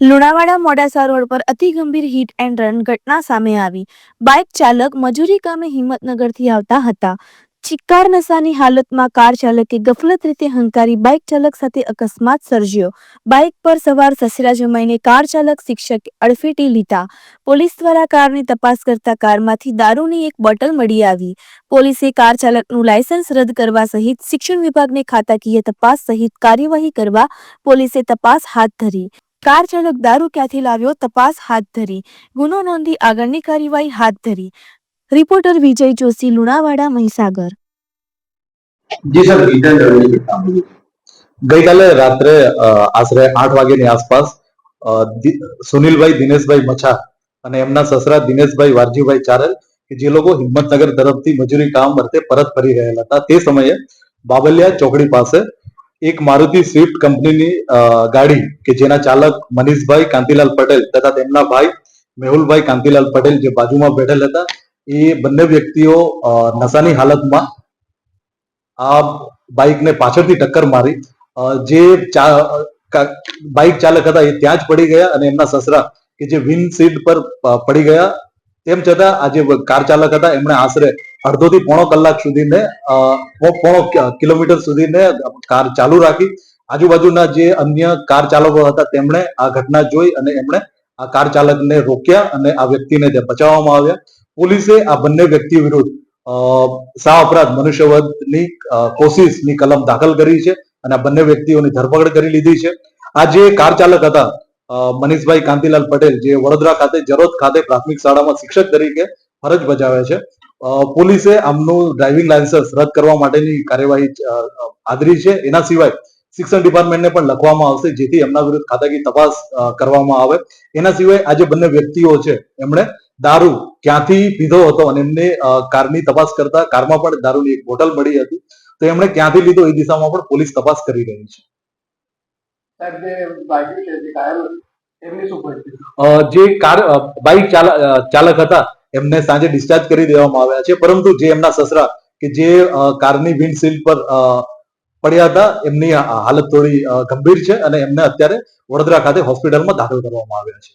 Lunawada Modasa road પર અતિ ગંભીર હિટ એન્ડ રન ઘટના સામે આવી. બાઇક ચાલક મજૂરી કામે હિંમતનગરથી આવતા હતા. ચિક્કાર નશાની હાલતમાં કાર ચાલકે ગફલત રીતે હંકારી બાઇક ચાલક સાથે અકસ્માત સર્જ્યો. બાઇક પર સવાર સસરા જમાઈને કાર ચાલક શિક્ષકે અડફેટી લીધા. પોલીસ દ્વારા કારની તપાસ કરતા કારમાંથી દારૂની એક બોટલ મળી આવી. પોલીસે કાર ચાલકનું લાયસન્સ રદ કરવા સહિત શિક્ષણ વિભાગને ખાતાકીય તપાસ સહિત કાર્યવાહી કરવા પોલીસે તપાસ હાથ ધરી. કાર ચાલક દારૂ ક્યાંથી લાવ્યો? તપાસ હાથ ધરી. ગુનો નોંધી આગળની કાર્યવાહી હાથ ધરી. રિપોર્ટર વિજય જોશી, લુણાવાડા, મહીસાગર. જી સર. ગઈકાલે રાત્રે આશરે આઠ વાગ્યાની આસપાસ સુનિલભાઈ, દિનેશભાઈ મછા અને એમના સસરા દિનેશભાઈ વારજીભાઈ ચારલ કે જે લોકો હિંમતનગર તરફથી મજૂરી કામ અર્થે પરત ફરી રહેલા હતા, તે સમયે બાબલિયા ચોકડી પાસે એક મારુતિ સ્વિફ્ટ કંપનીની ગાડી કે જેના ચાલક મનીષભાઈ કાંતિલાલ પટેલ તથા તેમના ભાઈ મેહુલભાઈ કાંતિલાલ પટેલ જે બાજુમાં બેઠેલ હતા, એ બંને વ્યક્તિઓ નશાની હાલતમાં આ બાઇકને પાછળથી ટક્કર મારી જે બાઇક ચાલક હતા એ ત્યાં જ પડી ગયા અને એમના સસરા કે જે વિન સીટ પર પડી ગયા તેમ છતાં આ કાર ચાલક હતા, એમણે આશરે અડધો થી પોણો કલાક સુધીને પોણો કિલોમીટર સુધીને કાર ચાલુ રાખી. આજુબાજુના જે અન્ય કાર ચાલકો હતા, તેમણે આ ઘટના જોઈ અને એમણે આ કાર ચાલકને રોક્યા અને આ વ્યક્તિને બચાવવામાં આવ્યા. પોલીસે આ બંને વ્યક્તિ વિરુદ્ધ સા અપરાધ મનુષ્યવધની કોશિશની કલમ દાખલ કરી છે અને આ બંને વ્યક્તિઓની ધરપકડ કરી લીધી છે. આ જે કાર ચાલક હતા મનીષભાઈ કાંતિલાલ પટેલ જે વડોદરા ખાતે જરોદ ખાતે પ્રાથમિક શાળામાં શિક્ષક તરીકે ફરજ બજાવે છે. પોલીસે આમનું ડ્રાઇવિંગ લાયસન્સ રદ કરવા માટેની કાર્યવાહી આદરી છે. એના સિવાય શિક્ષણ ડિપાર્ટમેન્ટને પણ લખવામાં આવશે, જેથી એમના વિરુદ્ધ ખાતાકી તપાસ કરવામાં આવે. એના સિવાય આ જે બંને વ્યક્તિઓ છે, એમણે દારૂ ક્યાંથી પીધો હતો અને એમને કારની તપાસ કરતા કારમાં પણ દારૂની એક બોટલ મળી હતી. તો એમણે ક્યાંથી લીધો એ દિશામાં પણ પોલીસ તપાસ કરી રહી છે. જે કાર બાઇક ચાલક હતા, એમને સાંજે ડિસ્ચાર્જ કરી દેવામાં આવ્યા છે. પરંતુ જે એમના સસરા કે જે કારની વિન્ડશીલ્ડ પર પડ્યા હતા, એમની હાલત થોડી ગંભીર છે અને એમને અત્યારે વડોદરા ખાતે હોસ્પિટલમાં દાખલ કરવામાં આવ્યા છે.